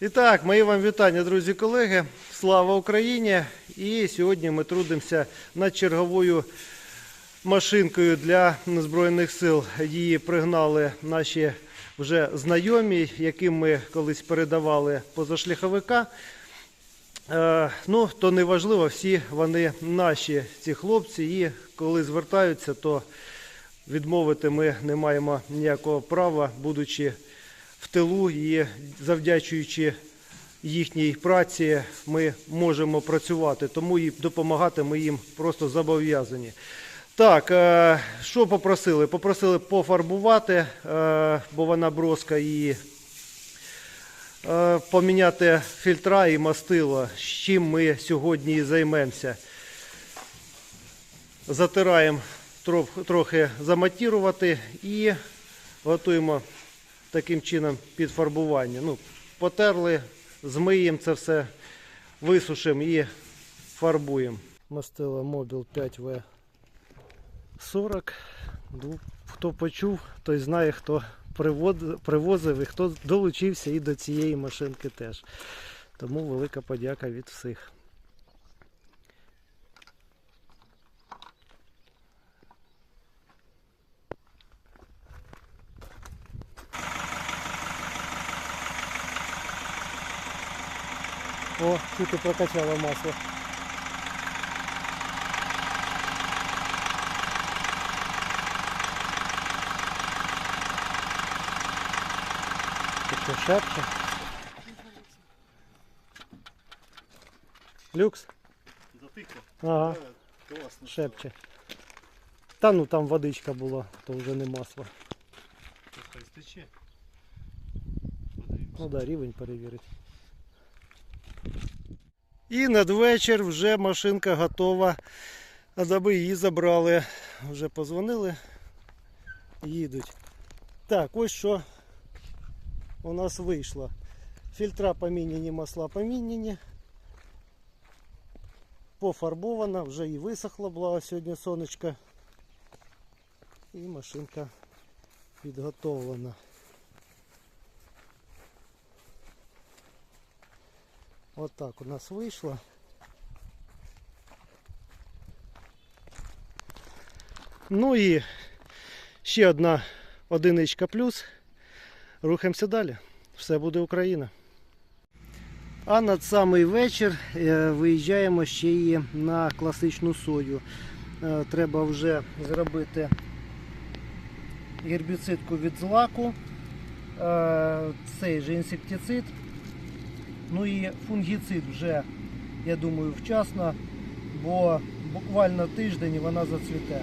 І так, мої вам вітання, друзі колеги. Слава Україні! І сьогодні ми трудимося над черговою машинкою для Збройних сил. Її пригнали наші вже знайомі, яким ми колись передавали позашляховика. Е, ну, то не важливо, всі вони наші, ці хлопці, і коли звертаються, то відмовити ми не маємо ніякого права, будучи в тилу і завдячуючи їхній праці, ми можемо працювати, тому і допомагати ми їм просто зобов'язані. Так, е, що попросили? Попросили пофарбувати, е, бо вона броска і е, поміняти фільтра і мастило, з чим ми сьогодні і займемося. Затираємо трохи заматірувати і готуємо таким чином під фарбування. Ну, потерли, змиємо це все, висушимо і фарбуємо. Мастило Мобіл 5В 40. Ну, Хто почув, той знає, хто привозив і хто долучився і до цієї машинки теж. Тому велика подяка від всіх. О, тільки прокачала масло. Ти що, шепче? Люкс? Затихло. Ага, Е, Класно. шепче. Та ну там водичка була, то вже не масло. Хай стече. Ну да, рівень перевірить. І надвечір вже машинка готова. Аби її забрали. Вже позвонили. Їдуть. Так, ось що у нас вийшло. Фільтра поміняні, масла поміняні. Пофарбована, вже і висохла була сьогодні сонечко. І машинка підготовлена. От так у нас вийшло. Ну і ще одна одиничка плюс. Рухаємося далі. Все буде Україна. А над самий вечір е, виїжджаємо ще і на класичну сою. Е, Треба вже зробити гербіцидку від злаку, е, цей же інсектицид. Ну і фунгіцид вже, я думаю, вчасно, бо буквально тиждень вона зацвіте.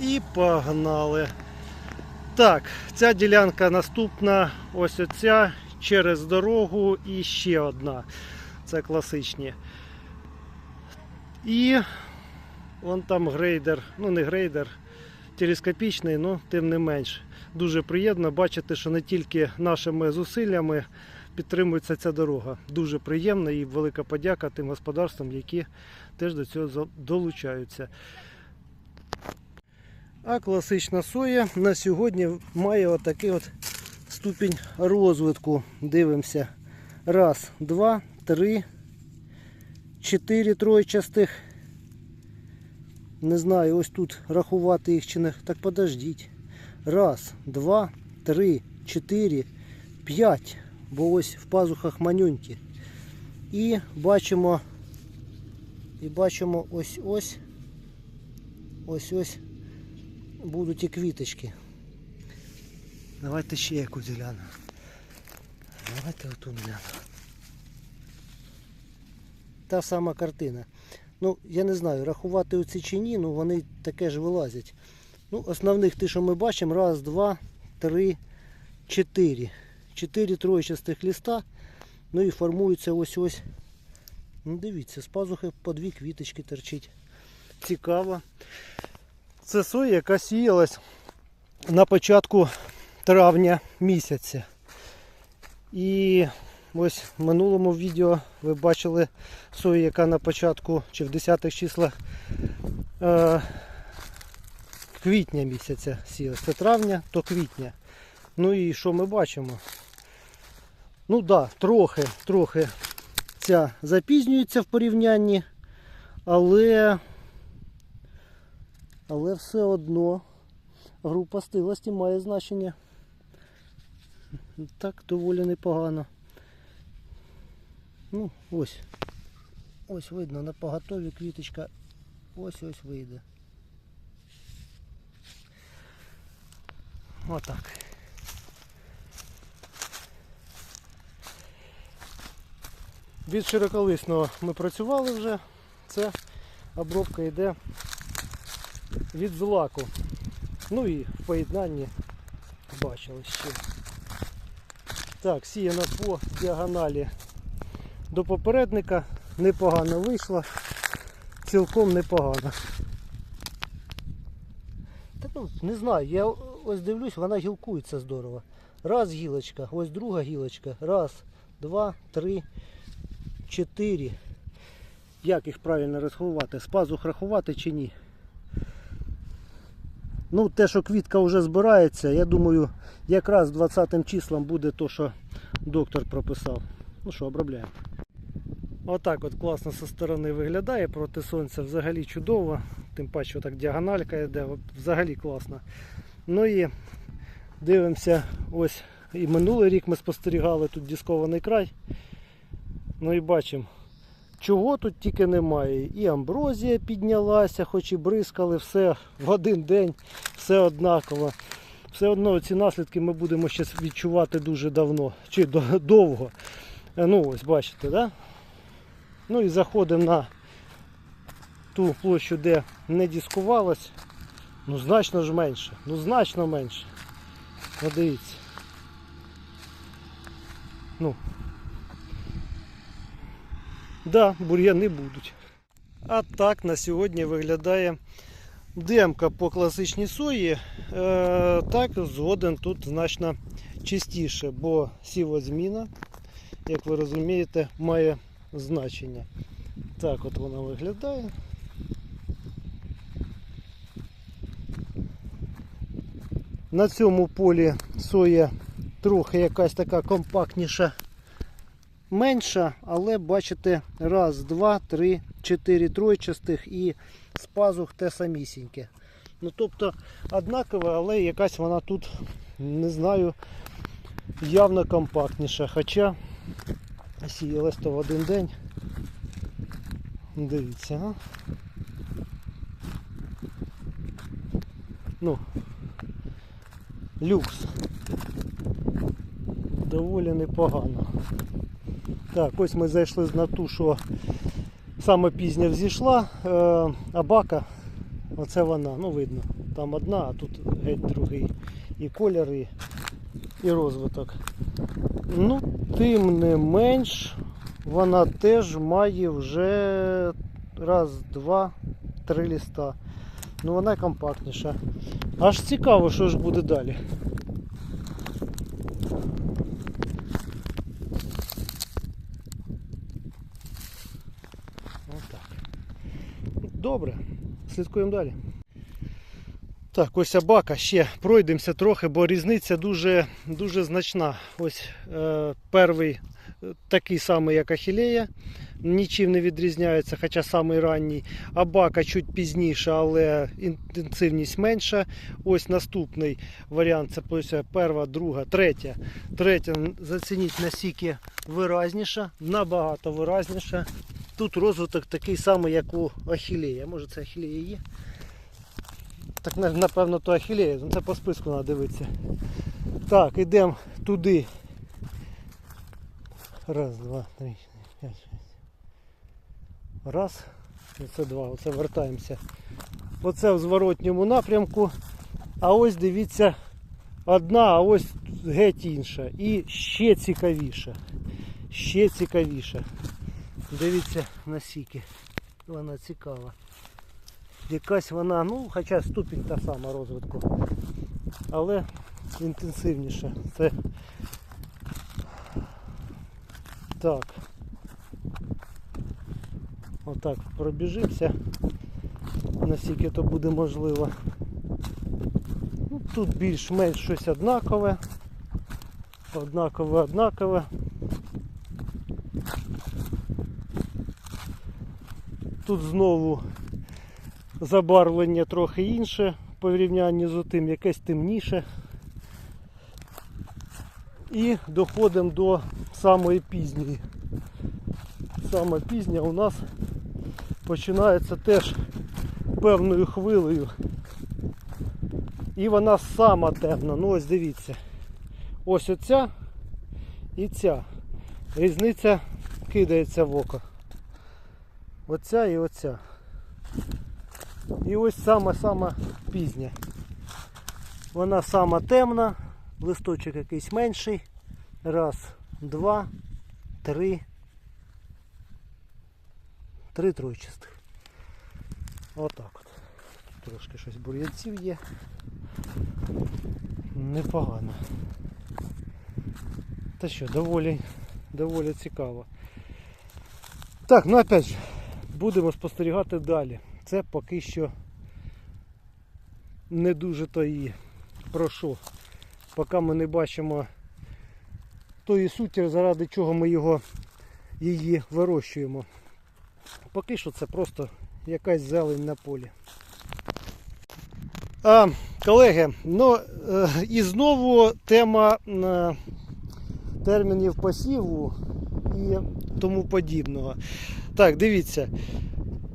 І погнали. Так, ця ділянка наступна, ось оця, через дорогу і ще одна. Це класичні. І вон там грейдер, ну не грейдер, телескопічний, але тим не менш. Дуже приємно бачити, що не тільки нашими зусиллями підтримується ця дорога. Дуже приємно і велика подяка тим господарствам, які теж до цього долучаються. А класична соя на сьогодні має отакий от ступінь розвитку. Дивимося. Раз, два, три, чотири тройчастих. Не знаю, ось тут рахувати їх чи не. Так подождіть. Раз, два, три, чотири, п'ять. Бо ось в пазухах манюнькі. І бачимо, і бачимо ось ось. Ось ось будуть і квіточки. Давайте ще якусь гляну. Давайте оту гляну. Та сама картина. Ну, я не знаю, рахувати оці чи ні, ну вони таке ж вилазять. Ну, основних ті, що ми бачимо, раз, два, три, чотири. Чотири троєчастих ліста. Ну і формується ось ось. Ну дивіться, з пазухи по дві квіточки торчить. Цікаво. Це соя, яка сіялась на початку травня місяця. І ось в минулому відео ви бачили сою, яка на початку чи в 10-х числах е, квітня місяця сіялась. Це травня, то квітня. Ну і що ми бачимо? Ну так, да, трохи, трохи ця запізнюється в порівнянні, але, але все одно група стилості має значення. Так доволі непогано. Ну, ось. Ось видно на поготові квіточка ось ось вийде. Отак. Від широколисного ми працювали вже. Це обробка йде від злаку. Ну і в поєднанні бачили ще. Так, сіяно по діагоналі до попередника. Непогано вийшло. Цілком непогано. Та ну, не знаю, я ось дивлюсь, вона гілкується здорово. Раз гілочка, ось друга гілочка. Раз, два, три, чотири. Як їх правильно розховувати? З пазух рахувати чи ні? Ну, те, що квітка вже збирається, я думаю, якраз 20 числом буде то, що доктор прописав. Ну що, обробляємо. Отак от класно зі сторони виглядає проти сонця, взагалі чудово. Тим паче так діагональка йде, взагалі класно. Ну і дивимося, ось і минулий рік ми спостерігали тут дискований край. Ну і бачимо, чого тут тільки немає. І амброзія піднялася, хоч і бризкали, все в один день, все однаково. Все одно ці наслідки ми будемо ще відчувати дуже давно, чи довго. Ну ось бачите, да? Ну і заходимо на ту площу, де не дискувалось. Ну значно ж менше. Ну значно менше. Подивіться. Ну. Да, бур'яни будуть. А так на сьогодні виглядає демка по класичній сої. Е, так, згоден тут значно чистіше, бо сівозміна, як ви розумієте, має значення. Так от вона виглядає. На цьому полі соя трохи якась така компактніша, менша, але бачите, раз, два, три, чотири тройчастих і з пазух те самісіньке. Ну тобто однакове, але якась вона тут, не знаю, явно компактніша. Хоча сіялась то в один день. Дивіться, а? Ну, люкс. Доволі непогано. Так, ось ми зайшли на ту, що саме пізня взійшла, е, а бака, оце вона, ну видно, там одна, а тут геть другий. І колір, і, і розвиток. Ну, тим не менш, вона теж має вже раз, два, три ліста. Ну вона компактніша. Аж цікаво, що ж буде далі. Отак. Добре, слідкуємо далі. Так, ось абака ще пройдемося трохи, бо різниця дуже, дуже значна. Ось е, перший такий самий, як Ахілея, нічим не відрізняється, хоча самий ранній. Абака чуть пізніше, але інтенсивність менша. Ось наступний варіант це перша, друга, третя. Третя, зацініть наскільки виразніша, набагато виразніша. Тут розвиток такий самий, як у Ахілея. Може це Ахілея є? Так напевно то Ахілея, це по списку треба дивитися. Так, йдемо туди. Раз, два, три, п'ять, шість. Раз. Оце два. Оце вертаємося. Оце в зворотньому напрямку. А ось дивіться, одна, а ось геть інша. І ще цікавіше. Ще цікавіше. Дивіться наскільки. Вона цікава. Якась вона, ну, хоча ступінь та сама розвитку, але інтенсивніша. Це Так. Отак пробіжимося, наскільки то буде можливо. Ну, Тут більш-менш щось однакове. Однакове, однакове. Тут знову забарвлення трохи інше порівнянні з тим, якесь темніше. І доходимо до самої пізньої. Саме пізня у нас починається теж певною хвилею. І вона сама темна. Ну ось дивіться. Ось оця і ця. Різниця кидається в око. Оця і оця. І ось сама-сама пізня. Вона сама темна, листочок якийсь менший. Раз, два, три. Три тройчастих. Отак от. Трошки щось бур'янців є. Непогано. Та що, доволі, доволі цікаво. Так, ну опять же, будемо спостерігати далі. Це поки що не дуже то і про що. Поки ми не бачимо тої суті, заради чого ми його її вирощуємо. Поки що це просто якась зелень на полі. А, колеги, ну е, і знову тема е, термінів посіву і тому подібного. Так, дивіться.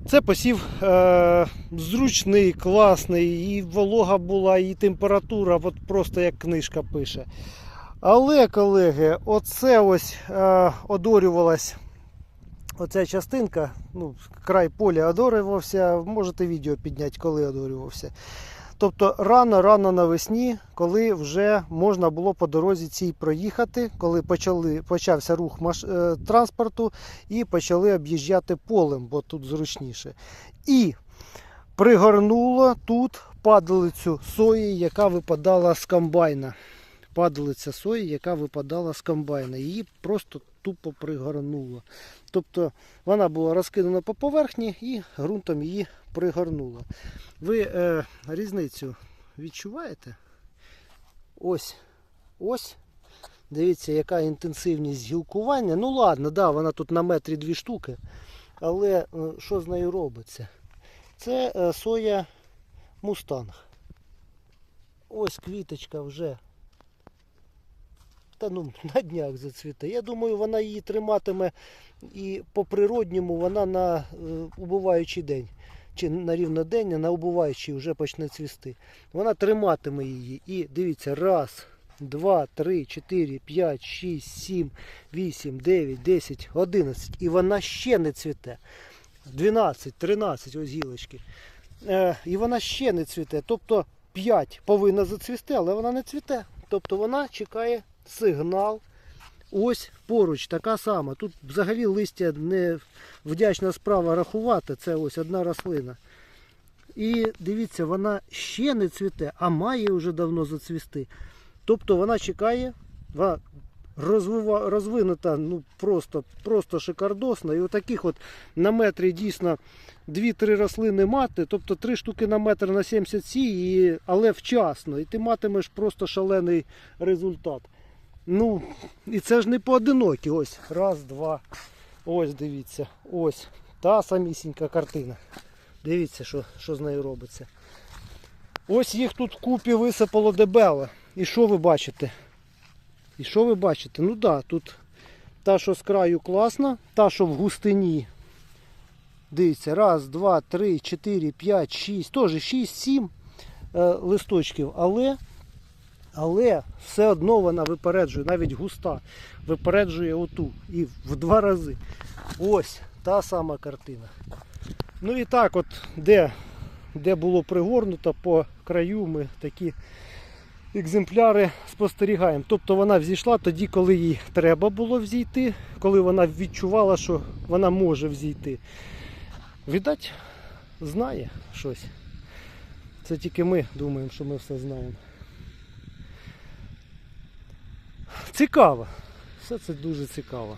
Це посів е, зручний, класний, і волога була, і температура, от просто як книжка пише. Але, колеги, оце ось е, одорювалась оця частинка, ну, край поля одорювався, можете відео підняти, коли одорювався. Тобто рано-рано навесні, коли вже можна було по дорозі цій проїхати, коли почали, почався рух маш, е, транспорту і почали об'їжджати полем, бо тут зручніше. І пригорнуло тут падалицю сої, яка випадала з комбайна. Падалиця сої, яка випадала з комбайна. Її просто тупо пригорнуло. Тобто вона була розкидана по поверхні і ґрунтом її пригорнуло. Ви е, різницю відчуваєте? Ось, ось. Дивіться, яка інтенсивність гілкування. Ну ладно, да, вона тут на метрі дві штуки. Але е, що з нею робиться? Це е, соя мустанг. Ось квіточка вже. Та ну на днях зацвіте. Я думаю, вона її триматиме і по природньому вона на е, убиваючий день. Чи на рівнодення, на убуваючий вже почне цвісти. Вона триматиме її. І дивіться, раз, два, три, чотири, п'ять, шість, сім, вісім, дев'ять, десять, одинадцять. І вона ще не цвіте. 12, 13 ось гілочки. Е, і вона ще не цвіте. Тобто 5 повинна зацвісти, але вона не цвіте. Тобто вона чекає сигнал. Ось поруч така сама. Тут взагалі листя не вдячна справа рахувати. Це ось одна рослина. І дивіться, вона ще не цвіте, а має вже давно зацвісти. Тобто вона чекає, вона розвива, розвинута ну, просто, просто шикардосно. І отаких от на метрі дійсно 2-3 рослини мати, тобто 3 штуки на метр на 70 сі, але вчасно. І ти матимеш просто шалений результат. Ну, і це ж не поодинокі. Ось, раз, два. Ось, дивіться. Ось. Та самісінька картина. Дивіться, що, що з нею робиться. Ось їх тут купі висипало дебело. І що ви бачите? І що ви бачите? Ну так, да, тут та, що з краю класна, та, що в густині. Дивіться, раз, два, три, чотири, п'ять, шість, теж шість, сім е, листочків. Але, але все одно вона випереджує, навіть густа, випереджує оту. І в два рази. Ось та сама картина. Ну і так, от де, де було пригорнуто по краю, ми такі екземпляри спостерігаємо. Тобто вона взійшла тоді, коли їй треба було взійти, коли вона відчувала, що вона може взійти. Віддать, знає щось. Це тільки ми думаємо, що ми все знаємо. Цікаво. Все це дуже цікаво.